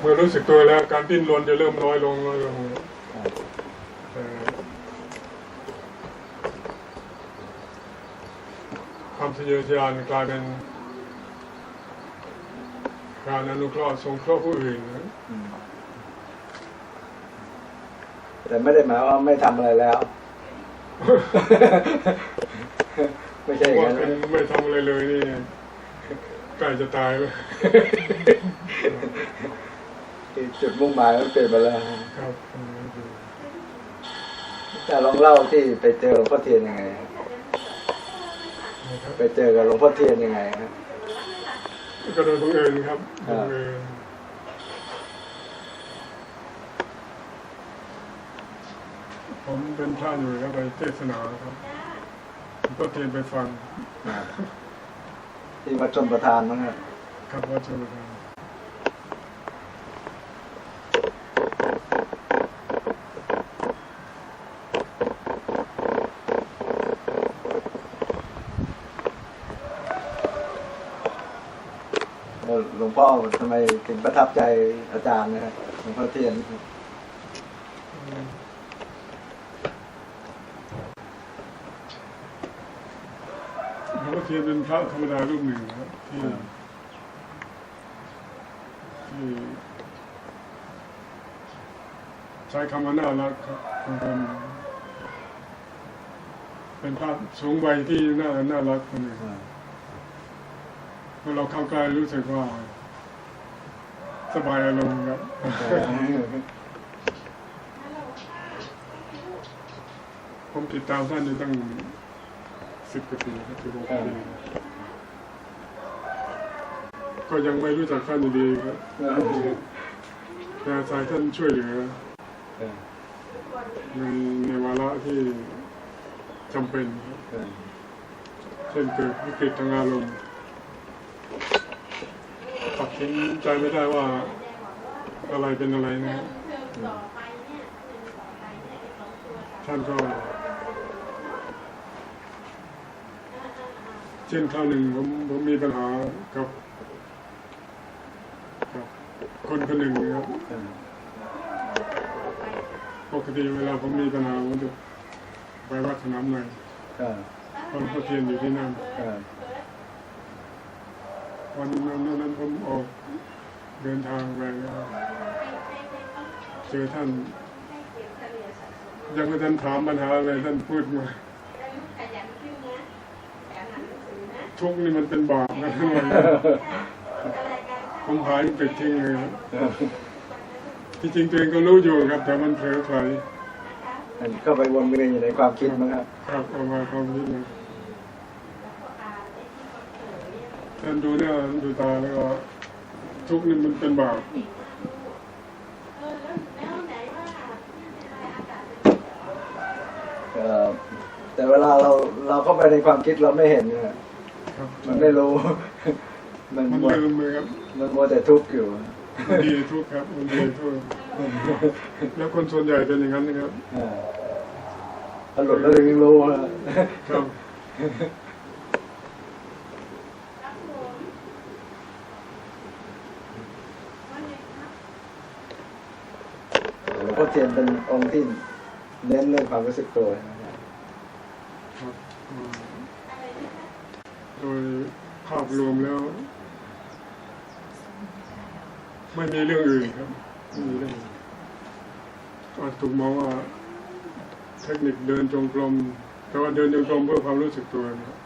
เมื่อรู้สึกตัวแล้วการดิ้นรนจะเริ่มน้อยลงน้อยลงครับแต่ความทะเยอทะยานกลายเป็นการอนุเคราะห์สงเคราะห์ผู้อื่นนะอืมแต่ไม่ได้หมายว่าไม่ทำอะไรแล้ว ไม่ใช่อย่างว่านั้นเป็นไม่ทำอะไรเลยนี่ใกล้จะตายแล้ว จุดมุ่งหมายมันเปลี่ยนไปแล้วครับแต่ลองเล่าที่ไปเจอหลวงพ่อเทียนยังไงฮะนะครับไปเจอกับหลวงพ่อเทียนยังไงฮะก็โดยบังเอิญครับครับบังเอิญผมเป็นพระอยู่แล้วไปเทศนาครับผมก็เตรียมไปฟังที่วัดชนประธานมั้งครับครับว่าจะมาทแล้วหลวง พ่อทำไมถึงประทับใจอาจารย์นะครับหลวงพ่อเทียนำหลวงพ่อเทียนเป็นพระธรรมดารูปหนึ่งนะครับที่ที่ใช้คำว่าน่ารักครับเป็นคนเป็นพระสูงวัยที่น่าน่ารักคนหนึ่งเมื่อเราเข้าใกล้รู้สึกว่า สบายอารมณ์ครับผมติดตามท่านอยู่ตั้งสิบกว่าปีครับสิบหกปีก็ยังไม่รู้จักท่านดีครับแต่อายท่านช่วยเหลือในในวาระที่จำเป็น เช่นเกิดวิกฤตทางอารมณ์ ตัดสินใจไม่ได้ว่าอะไรเป็นอะไรนะครับท่านก็เช่นคราวหนึ่งผมผมมีปัญหากับกับคนคนหนึ่งนะครับปกติเวลาผมมีปัญหาผมจะไปวัดสนามในคนพระเทียนอยู่ที่นั่น วันนั้นนั้นผมออกเดินทางไปเจอท่าน ยังไม่ทันถามปัญหาอะไรท่านพูดมาทุกนี่มันเป็นบาปนะทั้งวันผมหายไปทิ้งเลยครับที่จริงตัวเองก็รู้อยู่ครับ แต่มันเผลอไผลมันก็ไปวนเวียนอยู่ในความคิดมั้งครับ ครับเอามาความคิดนะ ท่านดูหน้าดูตาแล้วก็ทุกข์นี่มันเป็นบาปเอ่อแต่เวลาเราเราเข้าไปในความคิดเราไม่เห็นนะครับครับมันไม่รู้ มันมันมัวลืมเลยครับ มันมัวแต่ทุกข์อยู่มันดีทุกข์ครับมันดีทุกข์แล้วคนส่วนใหญ่เป็นอย่างนั้นนะครับอ่าพอหลุดแล้วถึงรู้ว่าครับ ลวงพ่อเทียนเป็นองค์ที่เน้นเรื่องความรู้สึกตัวนะครับครับอืมโดยภาพรวมแล้ว ไม่มีเรื่องอื่นครับไม่มีเรื่องอื่นก็ถูกมองว่าเทคนิคเดินจงกรมแต่ว่าเดินจงกรมเพื่อความรู้สึกตัวนะครับ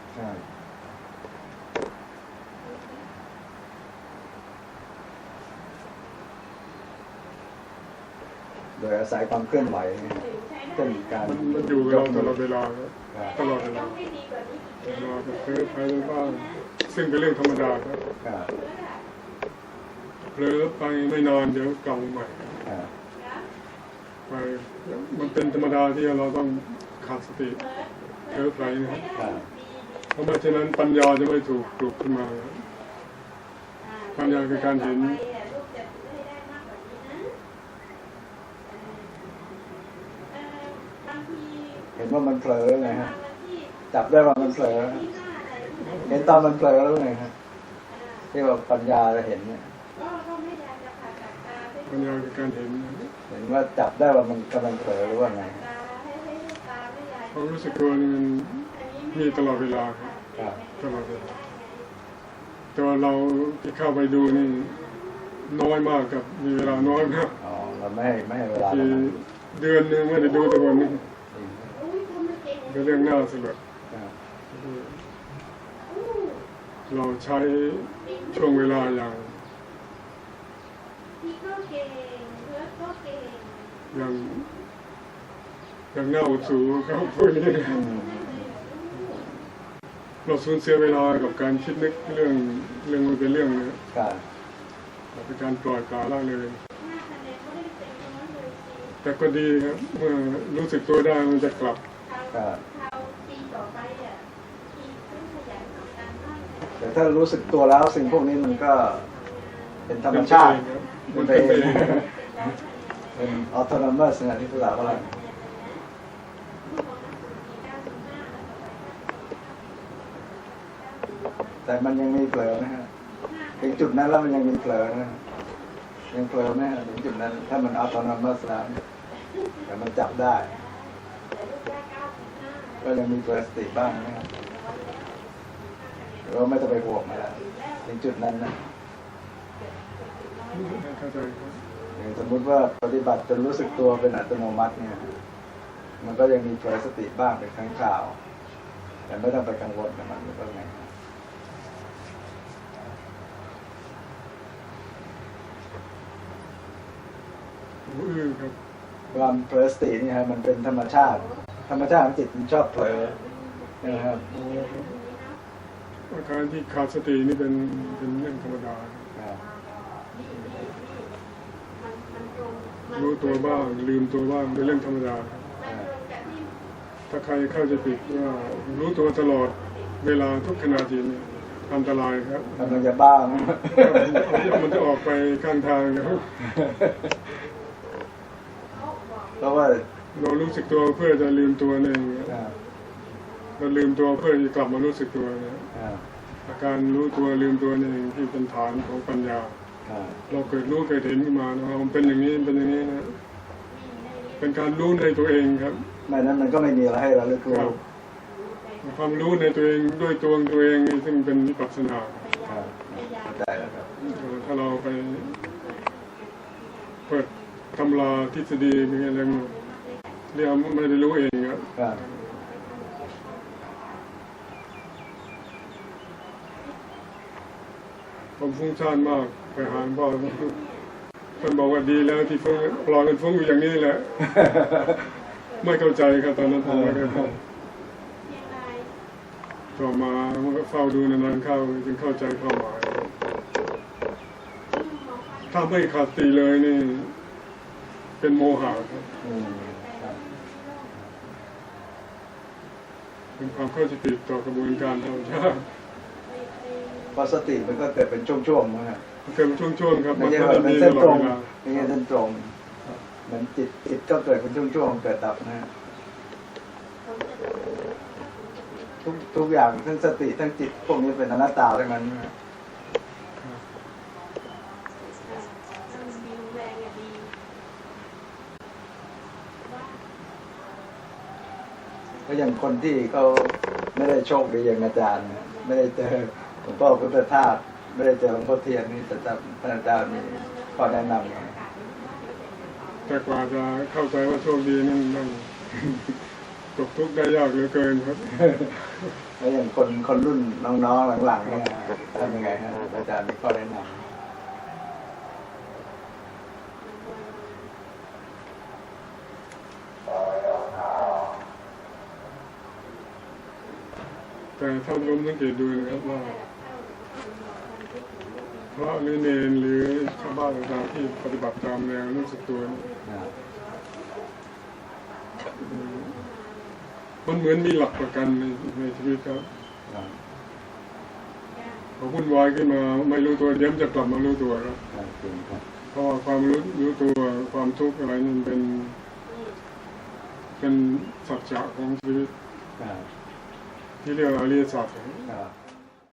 โดยอาศัยความเคลื่อนไหวเช่นการมันมันอยู่กับเราตลอดเวลาครับครับตลอดเวลาเวลาจะเผลอไปบ้างซึ่งเป็นเรื่องธรรมดาครับครับเผลอไปไม่นานเดี๋ยวกลับมาใหม่ครับไปมันเป็นธรรมดาที่เราต้องขาดสติเผลอไปนะครับครับเพราะไม่เช่นนั้นปัญญาจะไม่ถูกปลุกขึ้นมาครับปัญญาคือการเห็น เห็น ว่ามันเผลอไงฮะจับได้ว่ามันเผลอเห็นตอนมันเผลอแล้วไงฮะที่ว่าปัญญาเราเห็นเนี่ยก็ก็ไม่อยากจะผ่าตัดตาปัญญาคือการเห็นนะเห็นว่าจับได้ว่ามันกำลังเผลอหรือว่าไงความรู้สึกตัวนี่มันมีตลอดเวลาครับครับตลอดเวลาแต่ว่าเราที่เข้าไปดูนี่น้อยมากครับมีเวลาน้อยมากอ๋อเราไม่ให้ไม่ให้เวลาทีมันเดือนหนึงไม่ได้ดูแต่วันนึง เป็นเรื่องน่าสลดครับเราใช้ช่วงเวลาอย่างพี่ก็เก่งเพื่อนก็เก่งอย่างอย่างน่าอดสูครับพวกนี้อืมเราสูญเสียเวลากับการคิดนึกเรื่องเรื่องมันเป็นเรื่องนะครับเป็นการปล่อยปละละเลยหน้าคะแนนก็ได้เป็นน้อยเลยสิแต่ก็ดีครับเมื่อรู้สึกตัวได้มันจะกลับ คราวคราวปีต่อไปอะพี่ต้องขยันทำการบ้านนะแต่ถ้ารู้สึกตัวแล้วสิ่งพวกนี้มันก็เป็นธรรมชาติเป็นไปเองเป็นออโตนมัสนะที่ภาษาฝรั่งแต่มันยังมีเผลอนะฮะถึงจุดนั้นแล้วมันยังมีเผลอนะยังเผลอไหมฮะถึงจุดนั้น ถ้ามันออโตนมัสแล้วแต่มันจับได้ ก็ยังมีเผลอสติบ้างนะฮะหรือว่าไม่ต้องไปห่วงมันแล้วถึงจุดนั้นนะเข้าใจครับอย่างสมมุติว่าปฏิบัติจนรู้สึกตัวเป็นอัตโนมัติเนี่ย มันก็ยังมีเผลอสติบ้างเป็นครั้งคราว แต่ไม่ต้องไปกังวลกับมันไม่ต้องไงหูอื้อครับความเผลอสติเนี่ยฮะมันเป็นธรรมชาติ ธรรมชาติของจิตมันชอบเผลอนะครับอาการที่ขาดสตินี่เป็นเป็นเรื่องธรรมดาครับรู้ตัวบ้างลืมตัวบ้างเป็นเรื่องธรรมดาครับถ้าใครเข้าใจผิดว่ารู้ตัวตลอดเวลาทุกขณะจิตเนี่ยอันตรายครับกำลังจะบ้ามันจะออกไปข้างทางครับเพราะว่า เรารู้สึกตัวเพื่อจะลืมตัวเองครับอ่าเราลืมตัวเพื่อจะกลับมารู้สึกตัวนะอ่าอาการรู้ตัวลืมตัวนี่เองที่เป็นฐานของปัญญาอ่าเราเกิดรู้เกิดเห็นขึ้นมานะว่ามันเป็นอย่างนี้มันเป็นอย่างนี้นะ เป็นการรู้ในตัวเองครับไม่นั้นมันก็ไม่มีอะไรให้เราลึกครู้รับความรู้ในตัวเองด้วยตัวของตัวเองนี่ซึ่งเป็นวิปัสสนาครับเข้าใจแล้วครับถ้าเราไป เปิดตำราทฤษฎีมีอะไรมา เรียกไม่ได้รู้เองครับครับผมฟุ้งซ่านมากไปหาหลวงพ่อคนบอกว่าดีแล้วที่ฟุ้งปล่อยมันฟุ้งอยู่อย่างนี้แหละ ไม่เข้าใจครับตอนนั้นผมไม่เข้าใจต่อมามันก็เฝ้าดูนานๆเข้าจึงเข้าใจความหมายถ้าไม่ขาดสติเลยนี่ เป็นโมหะครับ อืมครับ เป็นความเข้าใจผิดต่อกระบวนการธรรมชาติเพราะสติมันก็เกิดเป็นช่วงๆนะฮะมันเกิดเป็นช่วงๆครับไม่มันใช่ไม่ว่าได้เป็นมีตเส้นลอตดรงเวลาไม่ใช่เส้นตรงเหมือนจิตจิตก็เกิดเป็นช่วงๆเกิดดับนะฮะทุกทุกอย่างทั้งสติทั้งจิตพวกนี้เป็นอนัตตาทั้งนั้นนะฮะก็ อย่างคนที่เขาไม่ได้โชคดีอย่างอาจารย์นะไม่ได้เจอหลวงพ่อพุทธทาสไม่ได้เจอหลวงพ่อเทียนนี่แต่ท่านอาจารย์มีข้อแนะนำไงแต่กว่าจะเข้าใจว่าโชคดีนั่นนั่นตกทุกข์ได้ยากเหลือเกินครับแล้วอย่างคนคนรุ่นน้องๆหลังๆเนี่ยทำยังไงฮะอาจารย์มีข้อแนะน แต่ท่านล้มสังเกตดูนะครับว่าพระหรือเนรหรือชาวบ้านต่างๆที่ปฏิบัติตามแนวรู้สึกตัวนี่ำนะมันเหมือนมีหลักประกันในในชีวิตครับนะพอวุ่นวายขึ้นมาไม่รู้ตัวเดี๋ยวมันจะกลับมารู้ตัวครับนะจริงครับเพราะว่าความรู้รู้ตัวความทุกข์อะไรนี่เป็น เป็นสัจจะของชีวิต นะที่เรียก